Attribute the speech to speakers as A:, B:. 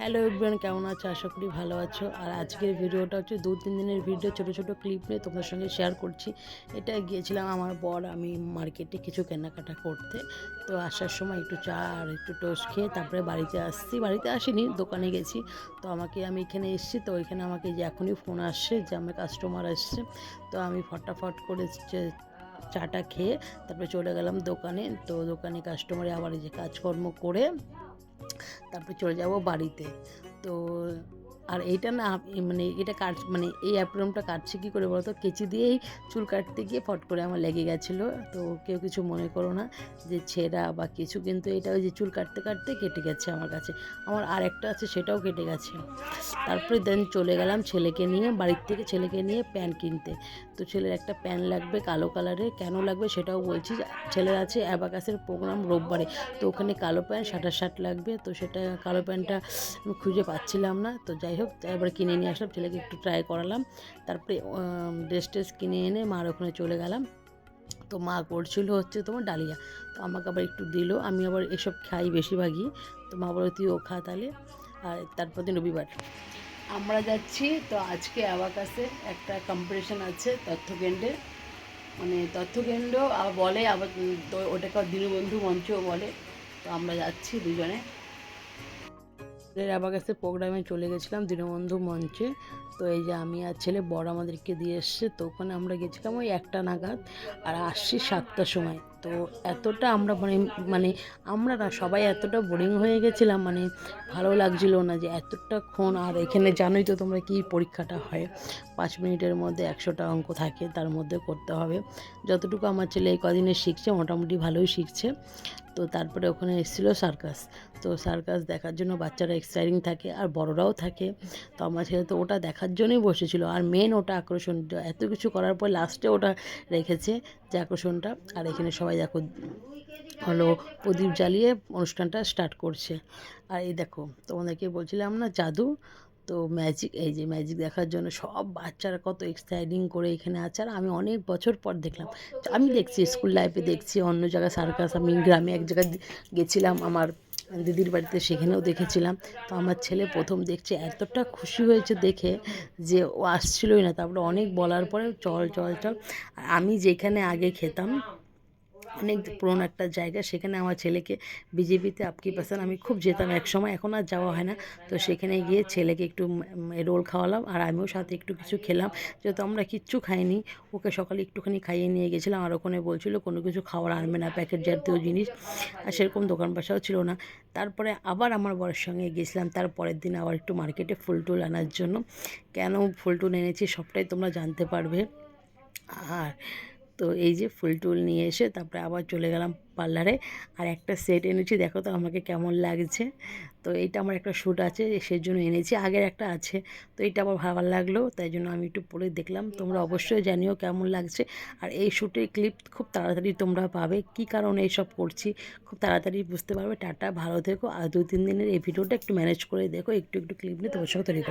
A: Hello everyone কেমন আছো? আশা করি ভালো আছো। আর আজকের ভিডিওটা হচ্ছে দু তিন দিনের ভিডিও ছোটো ছোটো ক্লিপ নিয়ে তোমাদের সঙ্গে শেয়ার করছি। এটা গিয়েছিলাম আমার বর, আমি মার্কেটে কিছু কেনাকাটা করতে। তো আসার সময় একটু চা আর একটু টোস্ট খেয়ে তারপরে বাড়িতে আসছি। বাড়িতে আসিনি, দোকানে গেছি। তো আমাকে, আমি এখানে এসেছি, তো এখানে আমাকে যে এখনই ফোন আসছে যে আমার কাস্টমার আসছে, তো আমি ফটাফট করে চাটা খেয়ে তারপরে চলে গেলাম দোকানে। তো দোকানে কাস্টমারে আবার এই যে কাজকর্ম করে তারপরে চলে যাব বাড়িতে। তো আর এইটা না মানে এটা কাট মানে এই অ্যাপ্রোনটা কাটছে কী করে বলতো? কেচি দিয়েই চুল কাটতে গিয়ে ফট করে আমার লেগে গেছিল। তো কেউ কিছু মনে করো না যে ছেঁড়া বা কিছু, কিন্তু এটা ওই যে চুল কাটতে কাটতে কেটে গেছে আমার কাছে। আমার আর একটা আছে, সেটাও কেটে গেছে। তারপরে দেন চলে গেলাম ছেলেকে নিয়ে, বাড়ির থেকে ছেলেকে নিয়ে প্যান্ট কিনতে। তো ছেলের একটা প্যান্ট লাগবে কালো কালারের কেন লাগবে সেটাও বলছি, ছেলের আছে অ্যাবাকাসের প্রোগ্রাম রোববারে। তো ওখানে কালো প্যান্ট, সাটার শার্ট লাগবে। তো সেটা কালো প্যান্টটা খুঁজে পাচ্ছিলাম না। তো যাই হোক এবার কিনে নিয়ে আসলাম, ছেলেকে একটু ট্রাই করালাম। তারপরে ড্রেস ট্রেস কিনে এনে মার ওখানে চলে গেলাম। তো মা করছিল হচ্ছে তোমার ডালিয়া। তো আমাকে আবার একটু দিল, আমি আবার এসব খাই বেশিরভাগই। তো মা বলে তুই ও খা তাহলে। আর তারপর দিন রবিবার। আমরা যাচ্ছি, তো আজকে অ্যাবাকাসে একটা কম্পিটিশন আছে তথ্যকেন্দ্রে। মানে তথ্যকেন্দ্র বলে আবার ওটাকে দীনবন্ধু মঞ্চও বলে। তো আমরা যাচ্ছি দুজনে। অ্যাবাকাসে প্রোগ্রামে চলে গেছিলাম দীনবন্ধু মঞ্চে। তো এই যে আমি আর ছেলে বড় আমাদেরকে দিয়ে এসছে, তো ওখানে আমরা গেছিলাম ওই একটা নাগাদ আর আসছি সাতটার সময়। তো এতটা আমরা মানে মানে আমরা না সবাই এতটা বোরিং হয়ে গেছিলাম মানে ভালো লাগছিল না যে এতটা ক্ষণ। আর এখানে জানোই তো তোমরা কি পরীক্ষাটা হয়, পাঁচ মিনিটের মধ্যে একশোটা অঙ্ক থাকে, তার মধ্যে করতে হবে। যতটুকু আমার ছেলে এই কদিনে শিখছে, মোটামুটি ভালোই শিখছে। তো তারপরে ওখানে এসেছিল সার্কাস। তো সার্কাস দেখার জন্য বাচ্চারা এক্সাইটিং থাকে আর বড়রাও থাকে। তো আমার ছেলে তো ওটা দেখার জন্যই বসেছিল। আর মেন ওটা আকর্ষণ এত কিছু করার পর লাস্টে ওটা রেখেছে যে আকর্ষণটা। আর এখানে সবাই দেখো, হলো প্রদীপ জ্বালিয়ে অনুষ্ঠানটা স্টার্ট করছে। আর এই দেখো, তোমাদেরকে বলছিলাম না, জাদু? তো ম্যাজিক এই যে ম্যাজিক দেখার জন্য সব বাচ্চারা কত এক্সাইটিং করে এখানে আছে। আর আমি অনেক বছর পর দেখলাম। আমি দেখছি স্কুল লাইফে দেখছি অন্য জায়গায় সার্কাস আমি গ্রামে এক জায়গায় গেছিলাম আমার দিদির বাড়িতে, সেখানেও দেখেছিলাম। তো আমার ছেলে প্রথম দেখছে, এতটা খুশি হয়েছে দেখে যে ও আসছিলই না। তারপরে অনেক বলার পরে চল চল চল। আমি যেখানে আগে খেতাম অনেক পুরনো একটা জায়গা। সেখানে আমার ছেলেকে বিজেপিতে আপকি পাসান আমি খুব যেতাম। এক সময় এখন আর যাওয়া হয় না। তো সেখানে গিয়ে ছেলেকে একটু রোল খাওয়ালাম আর আমিও সাথে একটু কিছু খেলাম। যেহেতু আমরা কিচ্ছু খাইনি ওকে সকালে একটুখানি খাইয়ে নিয়ে গেছিলাম আর ওখানে বলছিল কোনো কিছু খাওয়ার আনবে না প্যাকেট জাতীয় জিনিস। আর সেরকম দোকান পাশাও ছিল না। তারপরে আবার আমার বরের সঙ্গে গেছিলাম। তার পরের দিন আবার একটু মার্কেটে ফুল টুল আনার জন্য। কেন ফুল টুল এনেছি সবটাই তোমরা জানতে পারবে। আর তো এই যে ফুল টুল নিয়ে এসে তারপরে আবার চলে গেলাম পার্লারে। আর একটা সেট এনেছি, দেখো তো আমাকে কেমন লাগছে। তো এইটা আমার একটা শ্যুট আছে, সেই জন্য এনেছি, আগের একটা আছে। তো এইটা আমার ভালো লাগল, তাই জন্য আমি একটু পরে দেখলাম। তোমরা অবশ্যই জানিও কেমন লাগছে। আর এই শ্যুটের ক্লিপ খুব তাড়াতাড়ি তোমরা পাবে। কি কারণে এইসব করছি, খুব তাড়াতাড়ি বুঝতে পারবে। টাটা, ভালো থেকো। আর দু তিন দিনের এই ভিডিওটা একটু ম্যানেজ করে দেখো, একটু একটু ক্লিপ নিয়ে তোমার সঙ্গে তৈরি